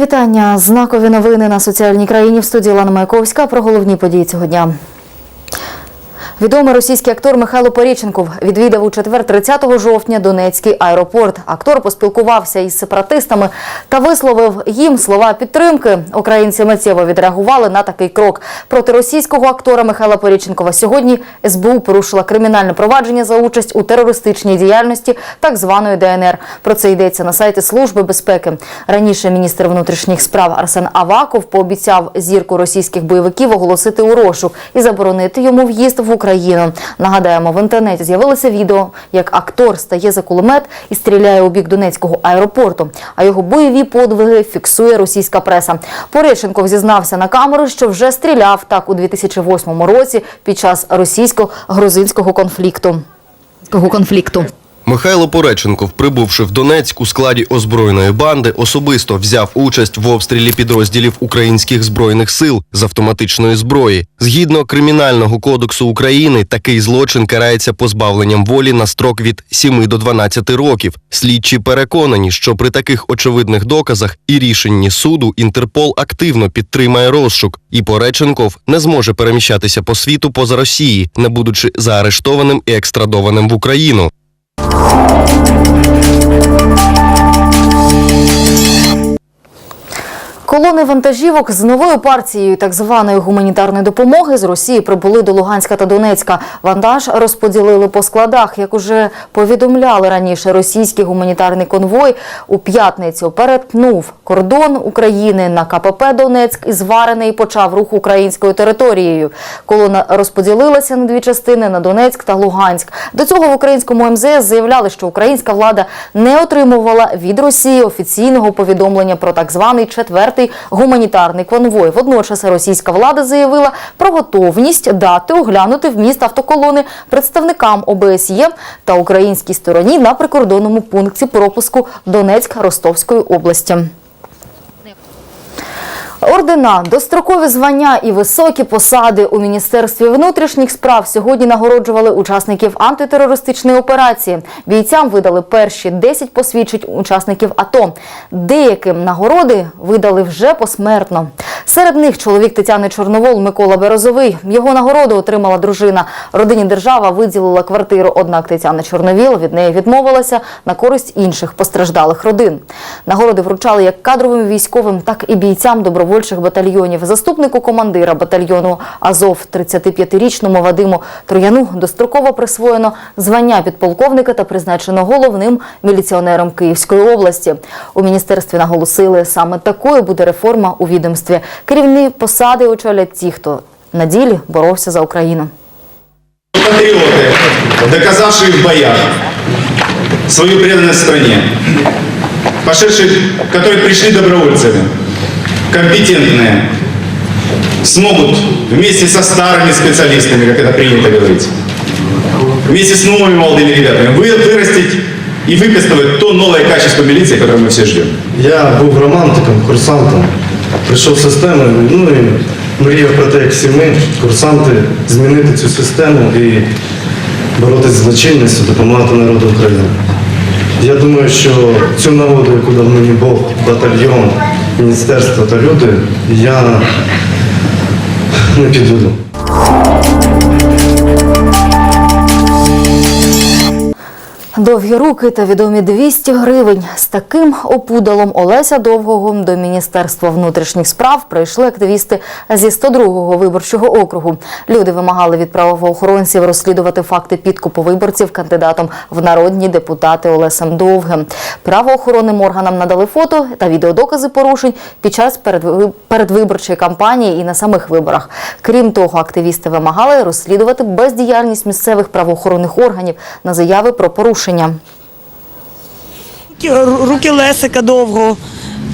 Вітання. Знакові новини на соціальній країні в студії Лана Маяковська про головні події цього дня. Відомий російський актор Михайло Поріченков відвідав у четвер 30 жовтня Донецький аеропорт. Актор поспілкувався із сепаратистами та висловив їм слова підтримки. Українці миттєво відреагували на такий крок. Проти російського актора Михайла Поріченкова сьогодні СБУ порушила кримінальне провадження за участь у терористичній діяльності так званої ДНР. Про це йдеться на сайті Служби безпеки. Раніше міністр внутрішніх справ Арсен Аваков пообіцяв зірку російських бойовиків оголосити у розшук і заборонити йому в'їзд в Україну. Нагадаємо, в інтернеті з'явилося відео, як актор стає за кулемет і стріляє у бік Донецького аеропорту. А його бойові подвиги фіксує російська преса. Пореченков зізнався на камеру, що вже стріляв так у 2008 році під час російсько-грузинського конфлікту. конфлікту. Михайло Пореченков, прибувши в Донецьк у складі озброєної банди, особисто взяв участь в обстрілі підрозділів українських збройних сил з автоматичної зброї. Згідно кримінального кодексу України, такий злочин карається позбавленням волі на строк від 7 до 12 років. Слідчі переконані, що при таких очевидних доказах і рішенні суду Інтерпол активно підтримає розшук, і Пореченков не зможе переміщатися по світу поза Росії, не будучи заарештованим і екстрадованим в Україну. フフフ。Колони вантажівок з новою партією так званої гуманітарної допомоги з Росії прибули до Луганська та Донецька. Вантаж розподілили по складах. Як уже повідомляли раніше, російський гуманітарний конвой у п'ятницю перетнув кордон України на КПП Донецьк і зварений почав рух українською територією. Колона розподілилася на дві частини на Донецьк та Луганськ. До цього в українському МЗС заявляли, що українська влада не отримувала від Росії офіційного повідомлення про так званий четвертий гуманітарний конвой. Водночас російська влада заявила про готовність дати оглянути вміст автоколони представникам ОБСЄ та українській стороні на прикордонному пункті пропуску Донецьк-Ростовської області. Ордена, дострокові звання і високі посади у Міністерстві внутрішніх справ сьогодні нагороджували учасників антитерористичної операції. Бійцям видали перші 10 посвідчень учасників АТО. Деяким нагороди видали вже посмертно. Серед них чоловік Тетяни Чорновол Микола Березовий. Його нагороду отримала дружина. Родині держава виділила квартиру, однак Тетяна Чорновіл від неї відмовилася на користь інших постраждалих родин. Нагороди вручали як кадровим військовим, так і бійцям добровольчих батальйонів. Заступнику командира батальйону Азов 35-річному Вадиму Трояну достроково присвоєно звання підполковника та призначено головним міліціонером Київської області. У міністерстві наголосили, саме такою буде реформа у відомстві. Керівні посади очолять ті, хто на ділі боровся за Україну. Патриоты, доказавшие в боях свою преданность стране, пошедшие, которые пришли добровольцами, компетентные, смогут вместе со старыми специалистами, как это принято говорить, вместе с новыми молодыми ребятами вы, вырастить и выписывать то новое качество милиции, которое мы все ждем. Я був романтиком, курсантом, прийшов в систему, ну і мріяв про те, як всі ми, курсанти, змінити цю систему і боротися з злочинністю, допомагати народу України. Я думаю, що цю нагоду, яку дав мені Бог, батальйон, міністерство та люди, я не підведу. Довгі руки та відомі 200 гривень. З таким опудалом Олеся Довгого до Міністерства внутрішніх справ прийшли активісти зі 102-го виборчого округу. Люди вимагали від правоохоронців розслідувати факти підкупу виборців кандидатом в народні депутати Олесем Довгим. Правоохоронним органам надали фото та відеодокази порушень під час передви- передвиборчої кампанії і на самих виборах. Крім того, активісти вимагали розслідувати бездіяльність місцевих правоохоронних органів на заяви про порушення. Руки- руки Лесика довго,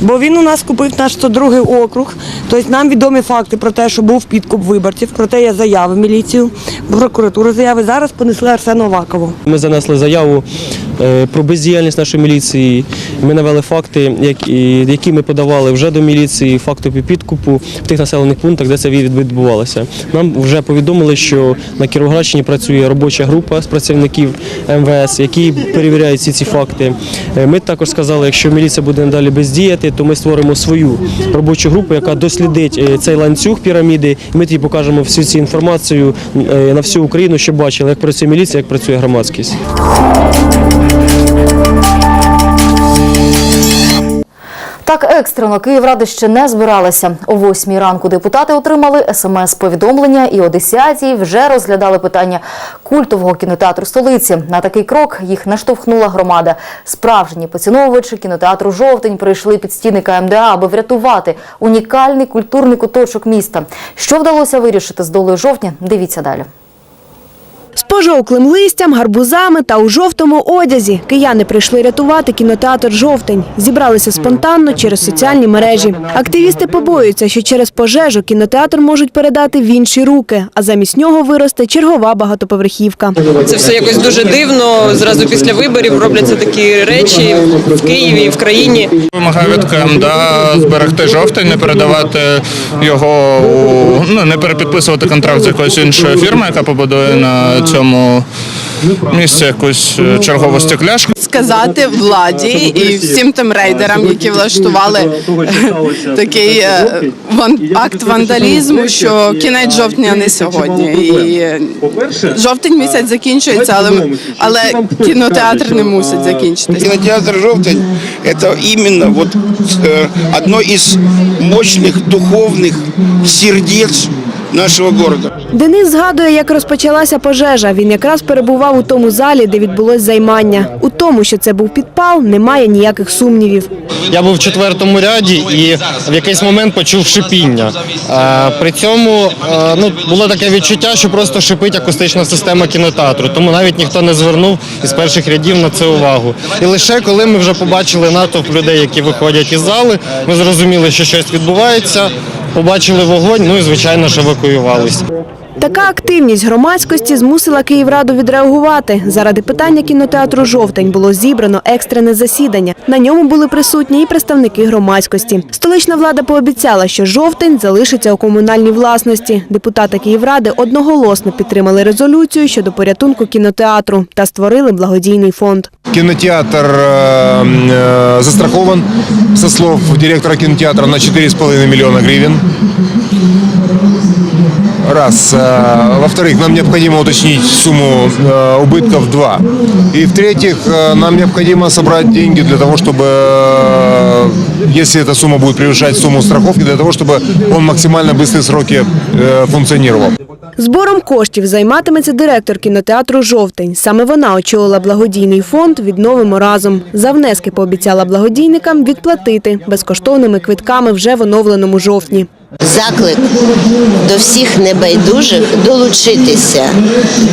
бо він у нас купив наш 102 округ. Тобто нам відомі факти про те, що був підкуп виборців, про те є заяви в міліцію, прокуратуру заяви. Зараз понесли Арсену Овакову. Ми занесли заяву про бездіяльність нашої міліції. Ми навели факти, які, ми подавали вже до міліції, факти підкупу в тих населених пунктах, де це від- відбувалося. Нам вже повідомили, що на Кіровоградщині працює робоча група з працівників МВС, які перевіряють всі ці факти. Е, Ми також сказали, якщо міліція буде надалі бездіяти, то ми створимо свою робочу групу, яка дослідить е, цей ланцюг піраміди. Ми тоді покажемо всю цю інформацію е, на всю Україну, щоб бачили, як працює міліція, як працює громадськість. Так екстрено Київрада ще не збиралася. О 8 ранку депутати отримали смс-повідомлення і о 10 вже розглядали питання культового кінотеатру столиці. На такий крок їх наштовхнула громада. Справжні поціновувачі кінотеатру Жовтень прийшли під стіни КМДА, аби врятувати унікальний культурний куточок міста. Що вдалося вирішити з долею жовтня? Дивіться далі. З пожовклим листям, гарбузами та у жовтому одязі кияни прийшли рятувати кінотеатр Жовтень. Зібралися спонтанно через соціальні мережі. Активісти побоюються, що через пожежу кінотеатр можуть передати в інші руки, а замість нього виросте чергова багатоповерхівка. Це все якось дуже дивно. Зразу після виборів робляться такі речі в Києві і в країні. Вимагаю від КМДА зберегти жовтень, не передавати його ну не перепідписувати контракт з якоюсь іншою фірмою, яка побудує на цьому місці якусь е, чергову стекляшку. сказати владі і всім тим рейдерам, які влаштували такий е, ван- акт вандалізму, що кінець жовтня не сьогодні. І е, жовтень місяць закінчується, але, але кінотеатр не мусить закінчитися. Кинотеатр «Желтень» – это именно вот э, одно из мощных духовных сердец нашего города. Денис згадує, як розпочалася пожежа. Він якраз перебував у тому залі, де відбулось займання. У тому, що це був підпал, немає ніяких сумнівів. Я був в четвертому ряді і в якийсь момент почув шипіння. Е, При цьому е, ну, було таке відчуття, що просто шипить акустична система кінотеатру, тому навіть ніхто не звернув із перших рядів на це увагу. І лише коли ми вже побачили натовп людей, які виходять із зали, ми зрозуміли, що щось відбувається, побачили вогонь, ну і звичайно ж евакуювалися. Така активність громадськості змусила Київраду відреагувати. Заради питання кінотеатру Жовтень було зібрано екстрене засідання. На ньому були присутні і представники громадськості. Столична влада пообіцяла, що жовтень залишиться у комунальній власності. Депутати Київради одноголосно підтримали резолюцію щодо порятунку кінотеатру та створили благодійний фонд. Кинотеатр э, э, застрахован, со слов директора кинотеатра, на 4,5 миллиона гривен Раз. Э, Во-вторых, нам необходимо уточнить сумму э, убытков. Два. И в-третьих, э, нам необходимо собрать деньги для того, чтобы, э, если эта сумма будет превышать сумму страховки, для того, чтобы он в максимально быстрые сроки э, функционировал. Збором коштів займатиметься директор кінотеатру Жовтень. Саме вона очолила благодійний фонд Відновимо разом. За внески пообіцяла благодійникам відплатити безкоштовними квитками вже в оновленому жовтні. Заклик до всіх небайдужих долучитися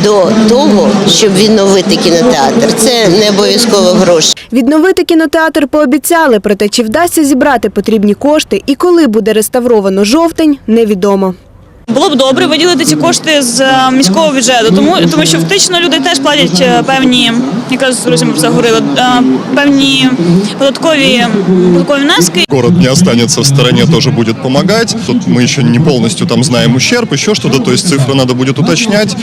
до того, щоб відновити кінотеатр. Це не обов'язково гроші. Відновити кінотеатр пообіцяли, проте чи вдасться зібрати потрібні кошти і коли буде реставровано жовтень, невідомо. Було б добре виділити ці кошти з е, міського бюджету, тому тому що фактично люди теж платять е, певні, якраз з друзями про це говорили, е, певні податкові податкові внески. Город не останется в стороне, тоже будет помогать. Тут мы еще не полностью там знаем ущерб, еще что-то, то есть цифры надо будет уточнять,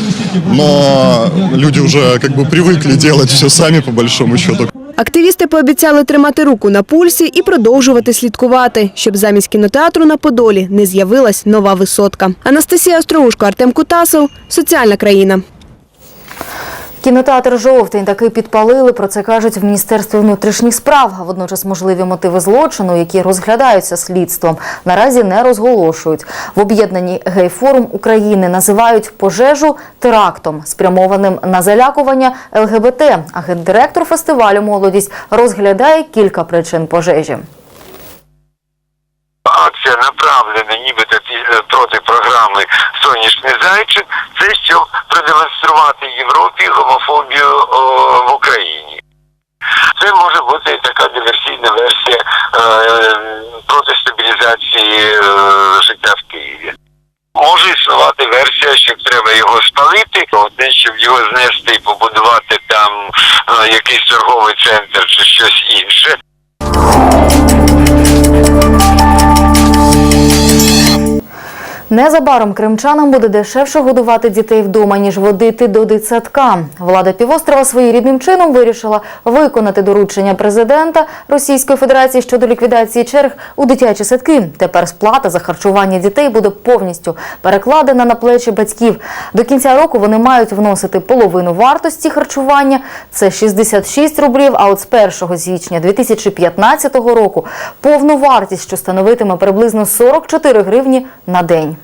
но люди уже как бы привыкли делать все сами по большому счету. Активісти пообіцяли тримати руку на пульсі і продовжувати слідкувати, щоб замість кінотеатру на Подолі не з'явилась нова висотка. Анастасія Остроушко, Артем Кутасов, Соціальна країна. Кінотеатр Жовтень таки підпалили. Про це кажуть в Міністерстві внутрішніх справ. Водночас можливі мотиви злочину, які розглядаються слідством, наразі не розголошують. В об'єднанні гей-форум України називають пожежу терактом, спрямованим на залякування ЛГБТ. А гендиректор фестивалю Молодість розглядає кілька причин пожежі. Акція направлена нібито пі- проти програми Сонячний зайчик. Це щоб продемонструвати Європі гомофобію о, в Україні. Це може бути така диверсійна версія е, проти стабілізації е, життя в Києві. Може існувати версія, що треба його спалити, одне, щоб його знести і побудувати там е, якийсь торговий центр чи щось інше. Незабаром кримчанам буде дешевше годувати дітей вдома, ніж водити до дитсадка. Влада півострова своєрідним чином вирішила виконати доручення президента Російської Федерації щодо ліквідації черг у дитячі садки. Тепер сплата за харчування дітей буде повністю перекладена на плечі батьків. До кінця року вони мають вносити половину вартості харчування. Це 66 рублів. А от з 1 січня 2015 року повну вартість, що становитиме приблизно 44 гривні на день.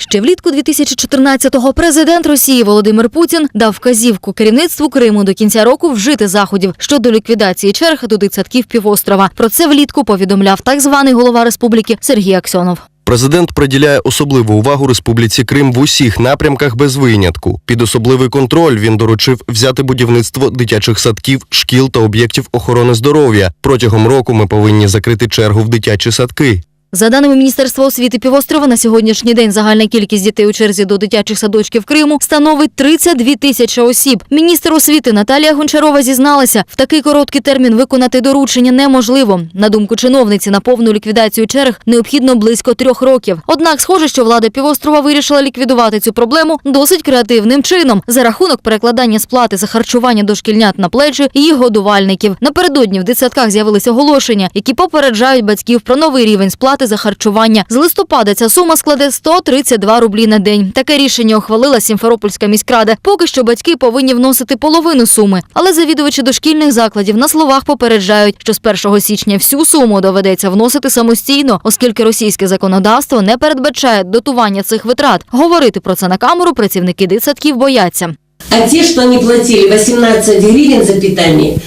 Ще влітку 2014-го президент Росії Володимир Путін дав вказівку керівництву Криму до кінця року вжити заходів щодо ліквідації черг до дитсадків півострова. Про це влітку повідомляв так званий голова республіки Сергій Аксьонов. Президент приділяє особливу увагу Республіці Крим в усіх напрямках без винятку. Під особливий контроль він доручив взяти будівництво дитячих садків, шкіл та об'єктів охорони здоров'я. Протягом року ми повинні закрити чергу в дитячі садки. За даними Міністерства освіти півострова, на сьогоднішній день загальна кількість дітей у черзі до дитячих садочків Криму становить 32 тисячі осіб. Міністр освіти Наталія Гончарова зізналася, в такий короткий термін виконати доручення неможливо. На думку чиновниці, на повну ліквідацію черг необхідно близько трьох років. Однак, схоже, що влада півострова вирішила ліквідувати цю проблему досить креативним чином за рахунок перекладання сплати за харчування дошкільнят на плечі їх годувальників. Напередодні в дитсадках з'явилися оголошення, які попереджають батьків про новий рівень сплати за харчування. З листопада ця сума складе 132 рублі на день. Таке рішення ухвалила Сімферопольська міськрада. Поки що батьки повинні вносити половину суми, але завідувачі дошкільних закладів на словах попереджають, що з 1 січня всю суму доведеться вносити самостійно, оскільки російське законодавство не передбачає дотування цих витрат. Говорити про це на камеру працівники дитсадків бояться. А те, что они платили 18 гривен за питание,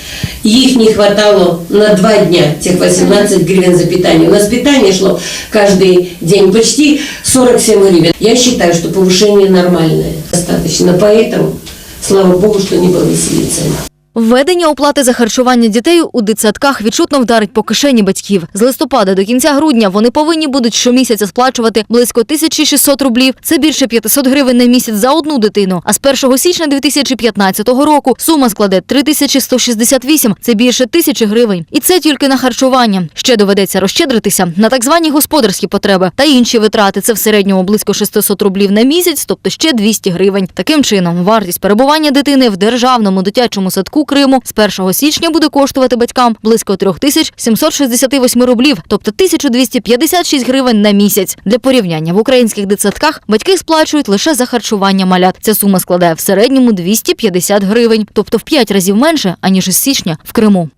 их не хватало на два дня, тех 18 гривен за питание. У нас питание шло каждый день почти 47 гривен. Я считаю, что повышение нормальное, достаточно. Поэтому, слава богу, что не повысили цены. Введення оплати за харчування дітей у дитсадках відчутно вдарить по кишені батьків. З листопада до кінця грудня вони повинні будуть щомісяця сплачувати близько 1600 рублів. Це більше 500 гривень на місяць за одну дитину. А з 1 січня 2015 року сума складе 3168, це більше тисячі гривень. І це тільки на харчування. Ще доведеться розщедритися на так звані господарські потреби та інші витрати. Це в середньому близько 600 рублів на місяць, тобто ще 200 гривень. Таким чином, вартість перебування дитини в державному дитячому садку Криму з 1 січня буде коштувати батькам близько 3768 рублів, тобто 1256 гривень на місяць. Для порівняння в українських дитсадках батьки сплачують лише за харчування малят. Ця сума складає в середньому 250 гривень, тобто в 5 разів менше аніж із січня в Криму.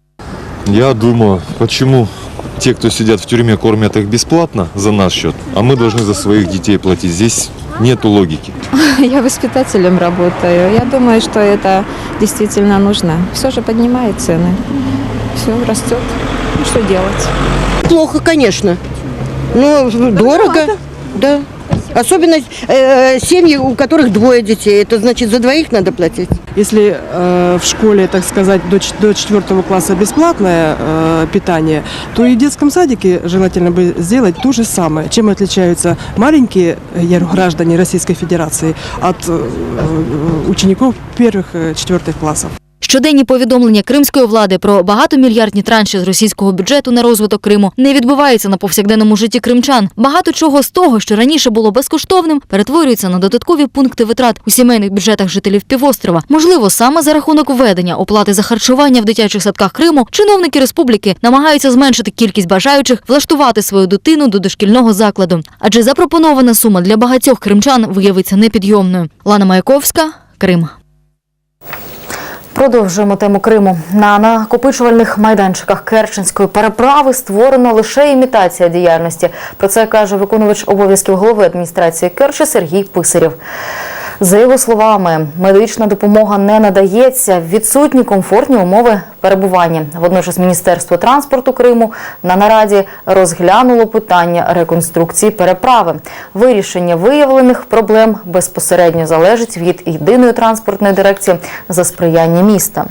Я думаю, почему те, кто сидят в тюрьме, кормят их бесплатно за наш счет, а мы должны за своих детей платить. Здесь нету логики. Я воспитателем работаю. Я думаю, что это действительно нужно. Все же поднимает цены. Все растет. Ну, что делать? Плохо, конечно. Но дорого. Да. Особенно э, семьи, у которых двое детей. Это значит, за двоих надо платить. Если э, в школе, так сказать, до, ч- до четвертого класса бесплатное э, питание, то и в детском садике желательно бы сделать то же самое. Чем отличаются маленькие э, я говорю, граждане Российской Федерации от э, э, учеников первых э, четвертых классов? Щоденні повідомлення кримської влади про багатомільярдні транші з російського бюджету на розвиток Криму не відбуваються на повсякденному житті кримчан. Багато чого з того, що раніше було безкоштовним, перетворюється на додаткові пункти витрат у сімейних бюджетах жителів півострова. Можливо, саме за рахунок введення оплати за харчування в дитячих садках Криму чиновники республіки намагаються зменшити кількість бажаючих влаштувати свою дитину до дошкільного закладу. Адже запропонована сума для багатьох кримчан виявиться непідйомною. Лана Маяковська, Крим. Продовжуємо тему Криму. На накопичувальних майданчиках Керченської переправи створено лише імітація діяльності. Про це каже виконувач обов'язків голови адміністрації Керчі Сергій Писарєв. За його словами, медична допомога не надається, відсутні комфортні умови перебування. Водночас Міністерство транспорту Криму на нараді розглянуло питання реконструкції переправи. Вирішення виявлених проблем безпосередньо залежить від єдиної транспортної дирекції за сприяння міста.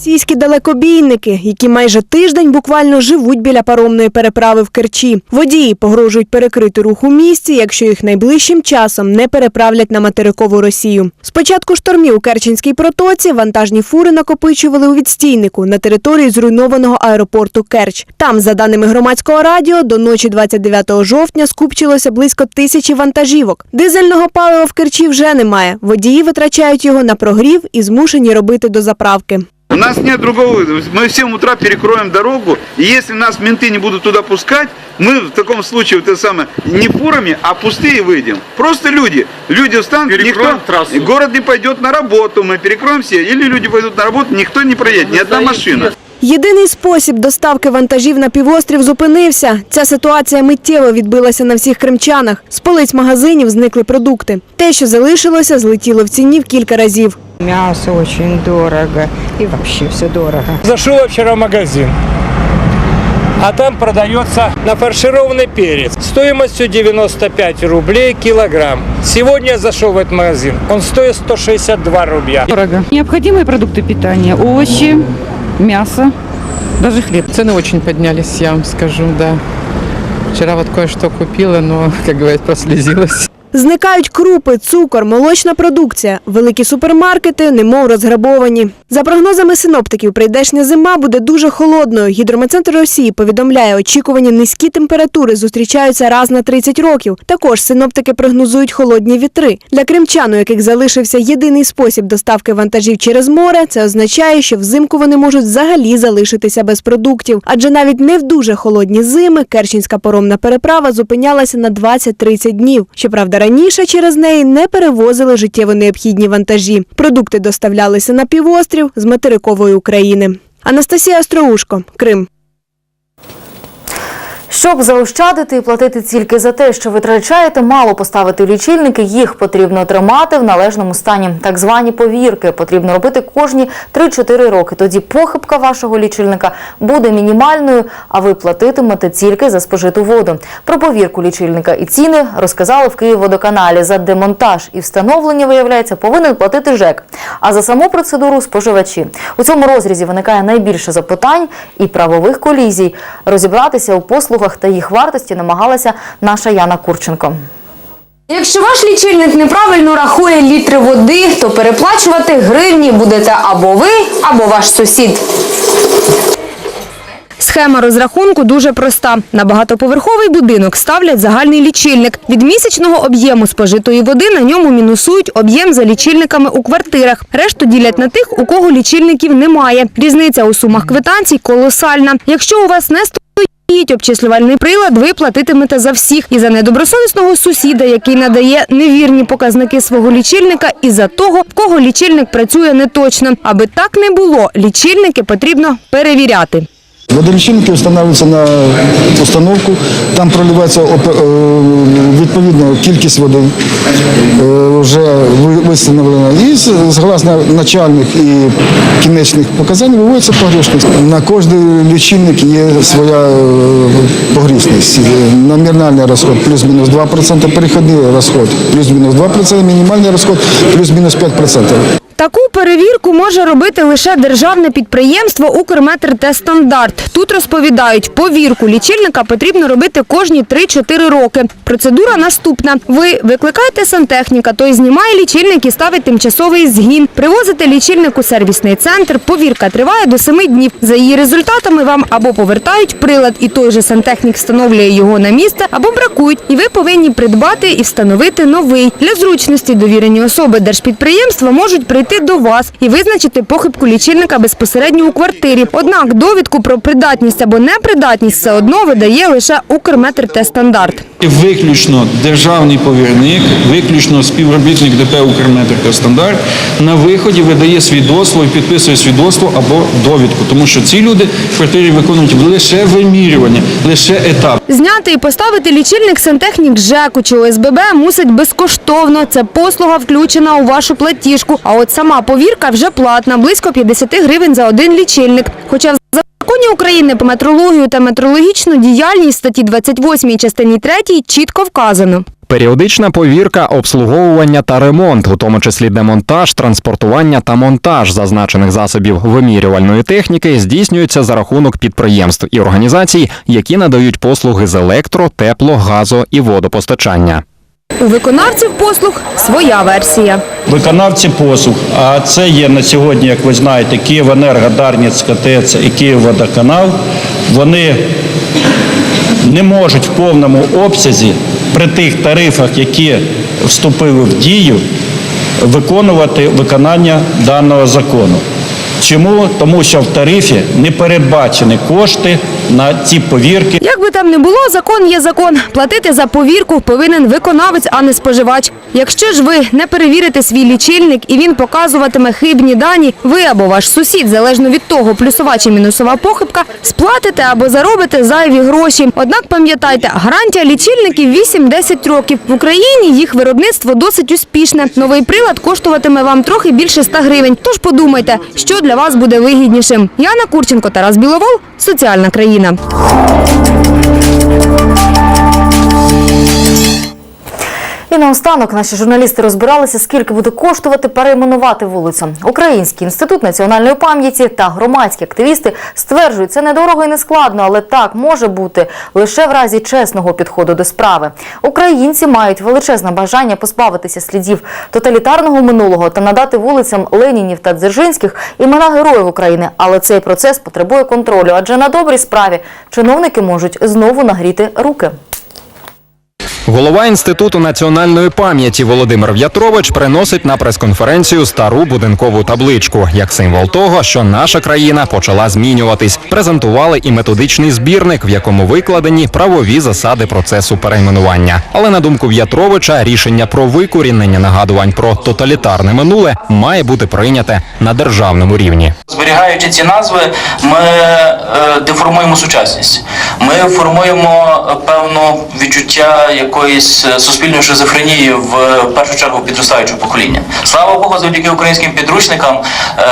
Російські далекобійники, які майже тиждень буквально живуть біля паромної переправи в Керчі. Водії погрожують перекрити рух у місті, якщо їх найближчим часом не переправлять на материкову Росію. З початку штормів у Керченській протоці вантажні фури накопичували у відстійнику на території зруйнованого аеропорту Керч. Там, за даними громадського радіо, до ночі 29 жовтня скупчилося близько тисячі вантажівок. Дизельного палива в Керчі вже немає. Водії витрачають його на прогрів і змушені робити до заправки. У нас нет другого, мы в 7 утра перекроем дорогу, и если нас менты не будут туда пускать, мы в таком случае, вот это самое, не фурами, а пустые выйдем. Просто люди, люди встанут, никто, город не пойдет на работу, мы перекроем все, или люди пойдут на работу, никто не проедет, ни одна машина. Єдиний спосіб доставки вантажів на півострів зупинився. Ця ситуація миттєво відбилася на всіх кримчанах. З полиць магазинів зникли продукти. Те, що залишилося, злетіло в ціні в кілька разів. Мясо очень дорого и вообще все дорого. Зашел я вчера в магазин, а там продается нафаршированный перец стоимостью 95 рублей килограмм. Сегодня я зашел в этот магазин, он стоит 162 рубля. Дорого. Необходимые продукты питания, овощи, мясо, даже хлеб. Цены очень поднялись, я вам скажу, да. Вчера вот кое-что купила, но, как говорят, прослезилась. Зникають крупи, цукор, молочна продукція. Великі супермаркети немов розграбовані. За прогнозами синоптиків, прийдешня зима буде дуже холодною. Гідрометцентр Росії повідомляє, очікувані низькі температури зустрічаються раз на 30 років. Також синоптики прогнозують холодні вітри. Для кримчан, у яких залишився єдиний спосіб доставки вантажів через море, це означає, що взимку вони можуть взагалі залишитися без продуктів. Адже навіть не в дуже холодні зими Керченська поромна переправа зупинялася на 20-30 днів. Щоправда, раніше через неї не перевозили життєво необхідні вантажі. Продукти доставлялися на півострів з материкової України. Анастасія Остроушко, Крим. Щоб заощадити і платити тільки за те, що витрачаєте, мало поставити лічильники, їх потрібно тримати в належному стані. Так звані повірки потрібно робити кожні 3-4 роки. Тоді похибка вашого лічильника буде мінімальною, а ви платитимете тільки за спожиту воду. Про повірку лічильника і ціни розказали в Київводоканалі. За демонтаж і встановлення, виявляється, повинен платити ЖЕК. А за саму процедуру споживачі. У цьому розрізі виникає найбільше запитань і правових колізій. Розібратися у послугах та їх вартості намагалася наша Яна Курченко. Якщо ваш лічильник неправильно рахує літри води, то переплачувати гривні будете або ви, або ваш сусід. Схема розрахунку дуже проста. На багатоповерховий будинок ставлять загальний лічильник. Від місячного об'єму спожитої води на ньому мінусують об'єм за лічильниками у квартирах. Решту ділять на тих, у кого лічильників немає. Різниця у сумах квитанцій колосальна. Якщо у вас не обчислювальний прилад, ви платитимете за всіх. І за недобросовісного сусіда, який надає невірні показники свого лічильника, і за того, в кого лічильник працює неточно. Аби так не було, лічильники потрібно перевіряти. Водолічильники встановлюються на установку, там проливається е, відповідно кількість води е, вже ви- встановлена. І згласно начальних і кінечних показань виводиться погрішність. На кожний лічильник є своя е, погрішність. Номінальний розход плюс-мінус 2%, перехідний розход плюс-мінус 2%, мінімальний розход плюс-мінус 5%. Таку перевірку може робити лише державне підприємство «Укрметр-Т-Стандарт». Тут розповідають, повірку лічильника потрібно робити кожні 3-4 роки. Процедура наступна. Ви викликаєте сантехніка, той знімає лічильник і ставить тимчасовий згін. Привозите лічильник у сервісний центр. Повірка триває до 7 днів. За її результатами вам або повертають прилад, і той же сантехнік встановлює його на місце, або бракують. І ви повинні придбати і встановити новий. Для зручності довірені особи держпідприємства можуть прийти до вас і визначити похибку лічильника безпосередньо у квартирі. Однак довідку про придатність або непридатність все одно видає лише Укрметр Т-Стандарт. Виключно державний повірник, виключно співробітник ДП «Укрметр стандарт» на виході видає свідоцтво і підписує свідоцтво або довідку, тому що ці люди в квартирі виконують лише вимірювання, лише етап. Зняти і поставити лічильник сантехнік ЖЕКу чи ОСББ мусить безкоштовно. Це послуга включена у вашу платіжку. А от сама повірка вже платна, близько 50 гривень за один лічильник. Хоча законі України про метрологію та метрологічну діяльність статті 28 частині 3 чітко вказано. Періодична повірка, обслуговування та ремонт, у тому числі демонтаж, транспортування та монтаж зазначених засобів вимірювальної техніки, здійснюється за рахунок підприємств і організацій, які надають послуги з електро, тепло, газо і водопостачання. У виконавців послуг своя версія. Виконавці послуг, а це є на сьогодні, як ви знаєте, Київенерго, Дарницька ТЕЦ і Київводоканал. Вони не можуть в повному обсязі при тих тарифах, які вступили в дію, виконувати виконання даного закону. Чому? Тому що в тарифі не передбачені кошти на ці повірки. Як би там не було, закон є закон. Платити за повірку повинен виконавець, а не споживач. Якщо ж ви не перевірите свій лічильник і він показуватиме хибні дані, ви або ваш сусід, залежно від того, плюсова чи мінусова похибка, сплатите або заробите зайві гроші. Однак пам'ятайте, гарантія лічильників 8-10 років. В Україні їх виробництво досить успішне. Новий прилад коштуватиме вам трохи більше 100 гривень. Тож подумайте, що для вас буде вигіднішим. Яна Курченко, Тарас Біловол, соціальна країна. нам. І наостанок наші журналісти розбиралися, скільки буде коштувати перейменувати вулицю. Український інститут національної пам'яті та громадські активісти стверджують, це недорого і не складно, але так може бути лише в разі чесного підходу до справи. Українці мають величезне бажання позбавитися слідів тоталітарного минулого та надати вулицям Ленінів та Дзержинських імена героїв України. Але цей процес потребує контролю, адже на добрій справі чиновники можуть знову нагріти руки. Голова інституту національної пам'яті Володимир В'ятрович приносить на прес-конференцію стару будинкову табличку як символ того, що наша країна почала змінюватись. Презентували і методичний збірник, в якому викладені правові засади процесу перейменування. Але на думку В'ятровича, рішення про викорінення нагадувань про тоталітарне минуле має бути прийняте на державному рівні. Зберігаючи ці назви, ми е, деформуємо сучасність. Ми формуємо е, певну відчуття якоїсь е, суспільної шизофренії в першу чергу підростаючого покоління. Слава Богу, завдяки українським підручникам е,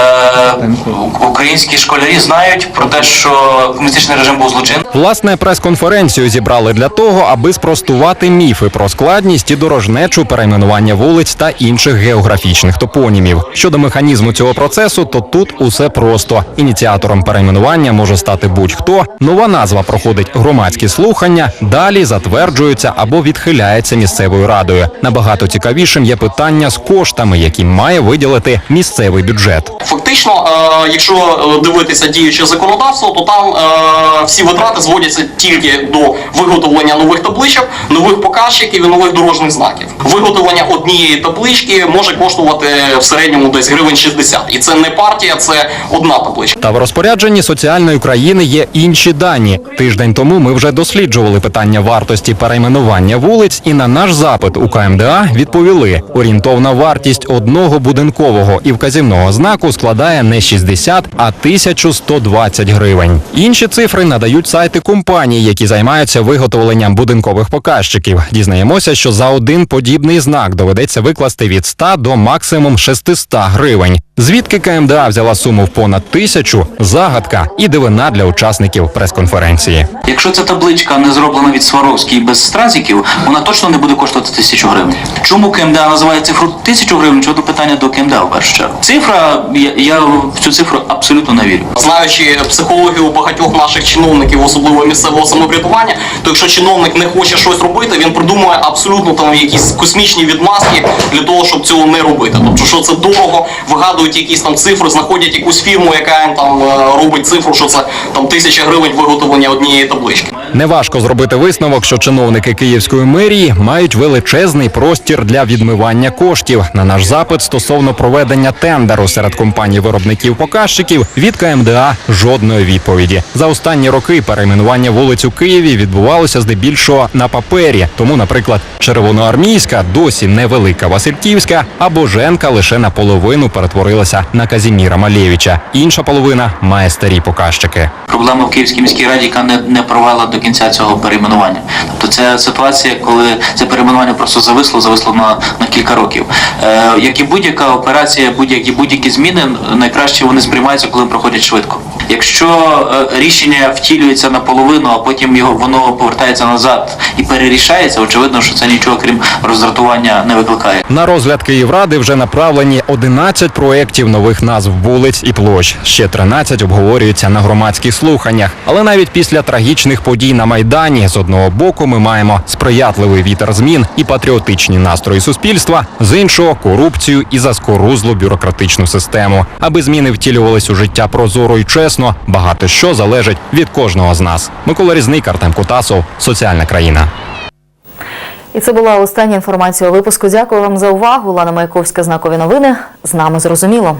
українські школярі знають про те, що комуністичний режим був злочин. Власне, прес-конференцію зібрали для того, аби спростувати міфи про складність і дорожнечу перейменування вулиць та інших географічних топонімів. Щодо механізму цього процесу, то тут усе просто. Ініціатором перейменування може стати будь-хто. Нова назва проходить громадські слухання, далі затверджується або відхиляється місцевою радою. Набагато цікавішим є питання з коштами, які має виділити місцевий бюджет. Фактично, е, якщо е, дивитися діюче законодавство, то там е, всі витрати зводяться тільки до виготовлення нових табличок, нових показчиків і нових дорожніх знаків. Виготовлення однієї таблички може коштувати в середньому десь гривень 60. І це не партія, це одна табличка. Та в розпорядженні соціальної країни є інші дані. Тиждень тому ми вже досліджували питання вартості перейменування вулиць, і на наш запит у КМДА відповіли: орієнтовна вартість одного будинкового і вказівного знаку складає не 60, а 1120 гривень. Інші цифри надають сайти компаній, які займаються виготовленням будинкових показчиків. Дізнаємося, що за один подібний знак доведеться викласти від 100 до максимум 600 гривень. Звідки КМДА взяла суму в понад тисячу загадка і дивина для учасників прес-конференції. Якщо ця табличка не зроблена від Сваровські без стразиків, вона точно не буде коштувати тисячу гривень. Чому КМДА називає цифру тисячу гривень? Чого питання до КМДА в першу чергу? Цифра, я, я в цю цифру абсолютно не вірю. Знаючи психологію багатьох наших чиновників, особливо місцевого самоврядування, то якщо чиновник не хоче щось робити, він придумує абсолютно там якісь космічні відмазки для того, щоб цього не робити. Тобто, що це дорого, вигадують якісь там цифри, знаходять якусь фірму, яка там е, робить цифру, що це там тисяча гривень виготовлення однієї таблички. Неважко зробити висновок, що чиновники Київської мерії мають величезний простір для відмивання коштів. На наш запит стосовно проведення тендеру серед компаній виробників показчиків від КМДА жодної відповіді. За останні роки перейменування вулиць у Києві відбувалося здебільшого на папері. Тому, наприклад, Червоноармійська досі невелика Васильківська, а Боженка лише наполовину перетворилася перетворилася на Казіміра Малєвича. Інша половина має старі показчики. Проблема в Київській міській раді, яка не, не провела до кінця цього перейменування. Тобто це ситуація, коли це перейменування просто зависло, зависло на, на кілька років. Е, як і будь-яка операція, будь-які будь-які зміни, найкраще вони сприймаються, коли проходять швидко. Якщо е, рішення втілюється наполовину, а потім його воно повертається назад і перерішається, очевидно, що це нічого крім роздратування не викликає. На розгляд Київради вже направлені 11 проєктів нових назв вулиць і площ. Ще 13 обговорюються на громадських слуханнях. Але навіть після трагічних подій на майдані з одного боку ми маємо сприятливий вітер змін і патріотичні настрої суспільства, з іншого корупцію і заскорузлу бюрократичну систему. Аби зміни втілювались у життя прозоро і чесно, багато що залежить від кожного з нас. Микола Різник, Артем Кутасов, соціальна країна. І це була остання інформація у випуску. Дякую вам за увагу. Лана Маяковська, знакові новини. З нами зрозуміло.